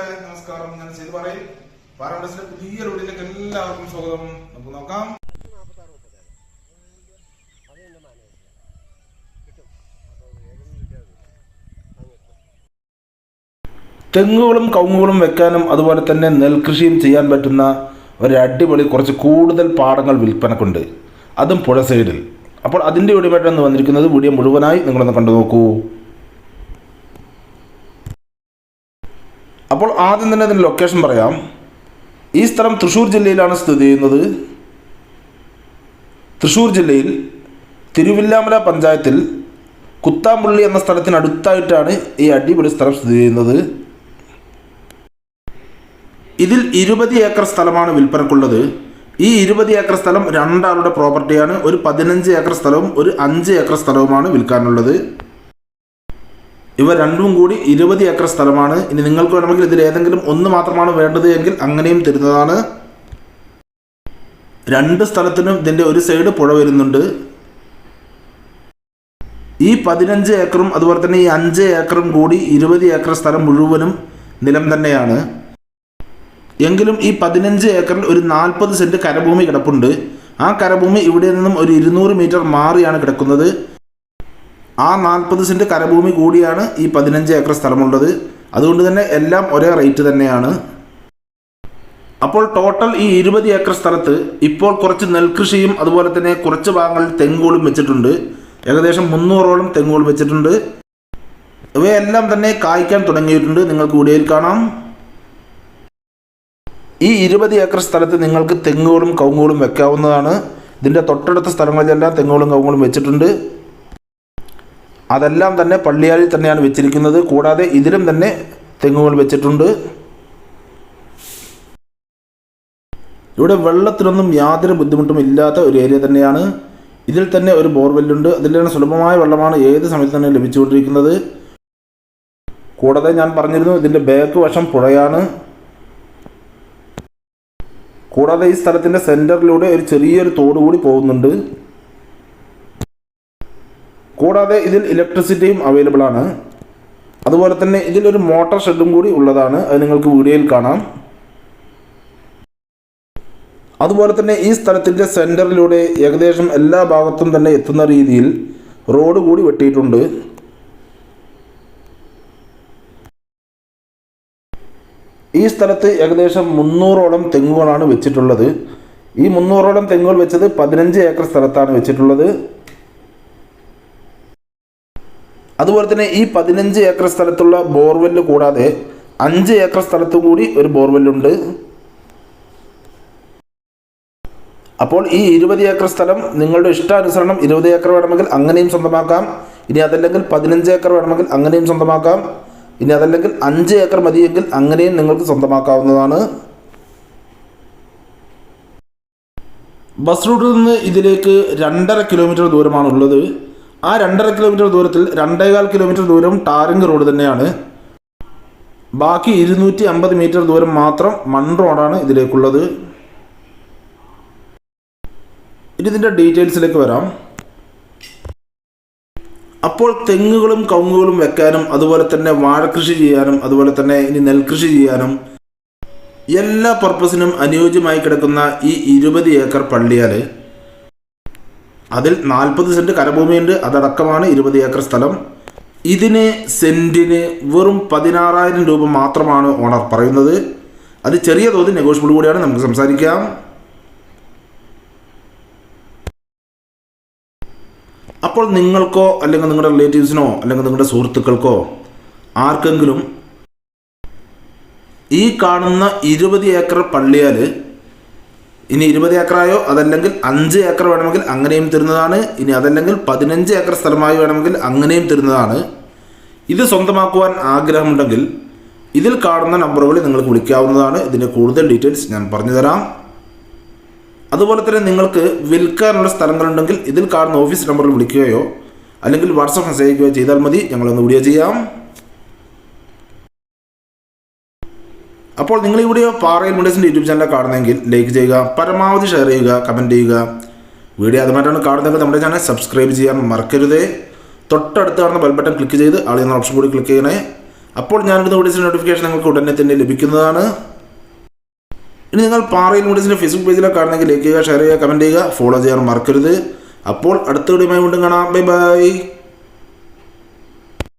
നമസ്കാരം. ഞാൻ ചെയ്തു പറയും. പാരാമഡസിന്റെ പുതിയ റോഡിലേക്ക് എല്ലാവർക്കും സ്വാഗതം. നമുക്ക് നോക്കാം. തെങ്ങുകളും കവുങ്ങുകളും വെക്കാനും അതുപോലെ തന്നെ നെൽകൃഷിയും ചെയ്യാൻ പറ്റുന്ന ഒരു അടിപൊളി കുറച്ച് കൂടുതൽ പാടങ്ങൾ വിൽപ്പനക്കുണ്ട്. അതും പുഴ സൈഡിൽ അപ്പോൾ അതിന്റെ ഒടിമായിട്ടാണ് വന്നിരിക്കുന്നത്. വീഡിയോ മുഴുവനായി നിങ്ങളൊന്ന് കണ്ടു നോക്കൂ. അപ്പോൾ ആദ്യം തന്നെ അതിന്റെ ലൊക്കേഷൻ പറയാം. ഈ സ്ഥലം തൃശ്ശൂർ ജില്ലയിലാണ് സ്ഥിതി ചെയ്യുന്നത്. തൃശ്ശൂർ ജില്ലയിൽ തിരുവില്ലാമല പഞ്ചായത്തിൽ കുത്താമ്പുള്ളി എന്ന സ്ഥലത്തിനടുത്തായിട്ടാണ് ഈ അടിപൊളി സ്ഥലം സ്ഥിതി ചെയ്യുന്നത്. ഇതിൽ ഇരുപത് ഏക്കർ സ്ഥലമാണ് വിൽപ്പനക്കുള്ളത്. ഈ ഇരുപത് ഏക്കർ സ്ഥലം രണ്ടാളുടെ പ്രോപ്പർട്ടിയാണ് ഒരു പതിനഞ്ച് ഏക്കർ സ്ഥലവും ഒരു അഞ്ച് ഏക്കർ സ്ഥലവുമാണ് വിൽക്കാനുള്ളത്. ഇവ രണ്ടും കൂടി ഇരുപത് ഏക്കർ സ്ഥലമാണ്. ഇനി നിങ്ങൾക്ക് വേണമെങ്കിൽ ഇതിൽ ഏതെങ്കിലും ഒന്ന് മാത്രമാണ് വേണ്ടത് എങ്കിൽ അങ്ങനെയും തരുന്നതാണ്. രണ്ട് സ്ഥലത്തിനും ഇതിന്റെ ഒരു സൈഡ് പുഴ വരുന്നുണ്ട്. ഈ പതിനഞ്ച് ഏക്കറും അതുപോലെ തന്നെ ഈ അഞ്ച് ഏക്കറും കൂടി ഇരുപത് ഏക്കർ സ്ഥലം മുഴുവനും നിലം തന്നെയാണ്. എങ്കിലും ഈ പതിനഞ്ച് ഏക്കറിൽ ഒരു നാൽപ്പത് സെന്റ് കരഭൂമി കിടപ്പുണ്ട്. ആ കരഭൂമി ഇവിടെ നിന്നും ഒരു ഇരുന്നൂറ് മീറ്റർ മാറിയാണ് കിടക്കുന്നത്. ആ നാൽപ്പത് സെന്റ് കരഭൂമി കൂടിയാണ് ഈ പതിനഞ്ച് ഏക്കർ സ്ഥലമുള്ളത്. അതുകൊണ്ട് തന്നെ എല്ലാം ഒരേ റേറ്റ് തന്നെയാണ്. അപ്പോൾ ടോട്ടൽ ഈ ഇരുപത് ഏക്കർ സ്ഥലത്ത് ഇപ്പോൾ കുറച്ച് നെൽകൃഷിയും അതുപോലെ തന്നെ കുറച്ച് ഭാഗങ്ങളിൽ തെങ്ങുകളും വെച്ചിട്ടുണ്ട്. ഏകദേശം മുന്നൂറോളം തെങ്ങുകൾ വെച്ചിട്ടുണ്ട്. ഇവയെല്ലാം തന്നെ കായ്ക്കാൻ തുടങ്ങിയിട്ടുണ്ട്. നിങ്ങൾക്ക് വീഡിയോയിൽ കാണാം. ഈ ഇരുപത് ഏക്കർ സ്ഥലത്ത് നിങ്ങൾക്ക് തെങ്ങുകളും കവുങ്ങുകളും വെക്കാവുന്നതാണ്. ഇതിന്റെ തൊട്ടടുത്ത സ്ഥലങ്ങളിലെല്ലാം തെങ്ങുകളും കവുങ്ങുകളും വെച്ചിട്ടുണ്ട്. അതെല്ലാം തന്നെ പള്ളിയാലിൽ തന്നെയാണ് വെച്ചിരിക്കുന്നത്. കൂടാതെ ഇതിലും തന്നെ തെങ്ങുകൾ വെച്ചിട്ടുണ്ട്. ഇവിടെ വെള്ളത്തിനൊന്നും യാതൊരു ബുദ്ധിമുട്ടും ഇല്ലാത്ത ഒരു ഏരിയ തന്നെയാണ്. ഇതിൽ തന്നെ ഒരു ബോർവെല്ലുണ്ട്. അതിലാണ് സുലഭമായ വെള്ളമാണ് ഏത് സമയത്ത് തന്നെ ലഭിച്ചുകൊണ്ടിരിക്കുന്നത്. കൂടാതെ ഞാൻ പറഞ്ഞിരുന്നു ഇതിന്റെ ബാക്ക് വശം പുഴയാണ്. കൂടാതെ ഈ സ്ഥലത്തിന്റെ സെന്ററിലൂടെ ഒരു ചെറിയൊരു തോട് കൂടി പോകുന്നുണ്ട്. കൂടാതെ ഇതിൽ ഇലക്ട്രിസിറ്റിയും അവൈലബിൾ ആണ്. അതുപോലെ തന്നെ ഇതിലൊരു മോട്ടർ ഷെഡും കൂടി ഉള്ളതാണ്. അത് നിങ്ങൾക്ക് വീഡിയോയിൽ കാണാം. അതുപോലെ തന്നെ ഈ സ്ഥലത്തിന്റെ സെന്ററിലൂടെ ഏകദേശം എല്ലാ ഭാഗത്തും തന്നെ എത്തുന്ന രീതിയിൽ റോഡ് കൂടി വെട്ടിയിട്ടുണ്ട്. ഈ സ്ഥലത്ത് ഏകദേശം മുന്നൂറോളം തെങ്ങുകളാണ് വെച്ചിട്ടുള്ളത്. ഈ മുന്നൂറോളം തെങ്ങുകൾ വെച്ചത് പതിനഞ്ച് ഏക്കർ സ്ഥലത്താണ് വെച്ചിട്ടുള്ളത്. അതുപോലെ തന്നെ ഈ പതിനഞ്ച് ഏക്കർ സ്ഥലത്തുള്ള ബോർവെല്ല് കൂടാതെ അഞ്ച് ഏക്കർ സ്ഥലത്തും കൂടി ഒരു ബോർവെല്ലുണ്ട്. അപ്പോൾ ഈ ഇരുപത് ഏക്കർ സ്ഥലം നിങ്ങളുടെ ഇഷ്ടാനുസരണം ഇരുപത് ഏക്കർ വേണമെങ്കിൽ അങ്ങനെയും സ്വന്തമാക്കാം. ഇനി അതല്ലെങ്കിൽ പതിനഞ്ച് ഏക്കർ വേണമെങ്കിൽ അങ്ങനെയും സ്വന്തമാക്കാം. ഇനി അതല്ലെങ്കിൽ അഞ്ച് ഏക്കർ മതിയെങ്കിൽ അങ്ങനെയും നിങ്ങൾക്ക് സ്വന്തമാക്കാവുന്നതാണ്. ബസ് റൂട്ടിൽ നിന്ന് ഇതിലേക്ക് രണ്ടര കിലോമീറ്റർ ദൂരമാണുള്ളത്. ആ രണ്ടര കിലോമീറ്റർ ദൂരത്തിൽ രണ്ടേകാൽ കിലോമീറ്റർ ദൂരം ടാറിംഗ് റോഡ് തന്നെയാണ്. ബാക്കി ഇരുന്നൂറ്റി അമ്പത് മീറ്റർ ദൂരം മാത്രം മൺ റോഡാണ് ഇതിലേക്കുള്ളത്. ഇനി ഇതിന്റെ ഡീറ്റെയിൽസിലേക്ക് വരാം. അപ്പോൾ തെങ്ങുകളും കവുങ്ങുകളും വെക്കാനും അതുപോലെ തന്നെ വാഴക്കൃഷി ചെയ്യാനും അതുപോലെ തന്നെ ഇനി നെൽകൃഷി ചെയ്യാനും എല്ലാ പർപ്പസിനും അനുയോജ്യമായി കിടക്കുന്ന ഈ ഇരുപത് ഏക്കർ പള്ളിയാൽ അതിൽ നാൽപ്പത് സെന്റ് കരഭൂമിയുണ്ട് അതടക്കമാണ് ഇരുപത് ഏക്കർ സ്ഥലം. ഇതിന് സെന്റിന് വെറും പതിനാറായിരം രൂപ മാത്രമാണ് ഓണർ പറയുന്നത്. അത് ചെറിയ തോതിൽ നെഗോഷ്യബിൾ കൂടിയാണ് നമുക്ക് സംസാരിക്കാം. അപ്പോൾ നിങ്ങൾക്കോ അല്ലെങ്കിൽ നിങ്ങളുടെ റിലേറ്റീവ്സിനോ അല്ലെങ്കിൽ നിങ്ങളുടെ സുഹൃത്തുക്കൾക്കോ ആർക്കെങ്കിലും ഈ കാണുന്ന ഇരുപത് ഏക്കർ പള്ളിയാൽ ഇനി ഇരുപത് ഏക്കറായോ? അതല്ലെങ്കിൽ അഞ്ച് ഏക്കർ വേണമെങ്കിൽ അങ്ങനെയും തരുന്നതാണ്. ഇനി അതല്ലെങ്കിൽ പതിനഞ്ച് ഏക്കർ സ്ഥലമായി വേണമെങ്കിൽ അങ്ങനെയും തരുന്നതാണ്. ഇത് സ്വന്തമാക്കുവാൻ ആഗ്രഹമുണ്ടെങ്കിൽ ഇതിൽ കാണുന്ന നമ്പറുകളിൽ നിങ്ങൾക്ക് വിളിക്കാവുന്നതാണ്. ഇതിന്റെ കൂടുതൽ ഡീറ്റെയിൽസ് ഞാൻ പറഞ്ഞു തരാം അതുപോലെ തന്നെ നിങ്ങൾക്ക് വിൽക്കാനുള്ള സ്ഥലങ്ങളുണ്ടെങ്കിൽ ഇതിൽ കാണുന്ന ഓഫീസ് നമ്പറിൽ വിളിക്കുകയോ അല്ലെങ്കിൽ വാട്സപ്പ് മെസ്സേജ് ചെയ്താൽ മതി. ഞങ്ങളൊന്ന് വീഡിയോ ചെയ്യാം. അപ്പോൾ നിങ്ങൾ ഈ വീഡിയോ പാറയിൽ മുണ്ടേസിന്റെ യൂട്യൂബ് ചാനൽ കാണുന്നെങ്കിൽ ലൈക്ക് ചെയ്യുക പരമാവധി ഷെയർ ചെയ്യുക കമന്റ് ചെയ്യുക. വീഡിയോ അതുമായിട്ടാണ് കാണുന്നതെങ്കിൽ നമ്മുടെ ചാനൽ സബ്സ്ക്രൈബ് ചെയ്യാൻ മറക്കരുത്. തൊട്ടടുത്ത് കാണുന്ന ബെൽ ബട്ടൺ ക്ലിക്ക് ചെയ്ത് ആൾ എന്ന ഓപ്ഷൻ കൂടി ക്ലിക്ക് ചെയ്യണേ. അപ്പോൾ ഞാനിടുന്ന വീഡിയോസിന്റെ നോട്ടിഫിക്കേഷൻ നിങ്ങൾക്ക് ഉടനെ തന്നെ ലഭിക്കുന്നതാണ്. ഇനി നിങ്ങൾ പാറയിൽ മുണ്ടേസിന്റെ ഫേസ്ബുക്ക് പേജിലൊക്കെ കാണുന്നെങ്കിൽ ലൈക്ക് ചെയ്യുക ഷെയർ ചെയ്യുക കമന്റ് ചെയ്യുക ഫോളോ ചെയ്യാൻ മറക്കരുത്. അപ്പോൾ അടുത്ത വീഡിയോയുമായി വീണ്ടും കാണാം. Bye bye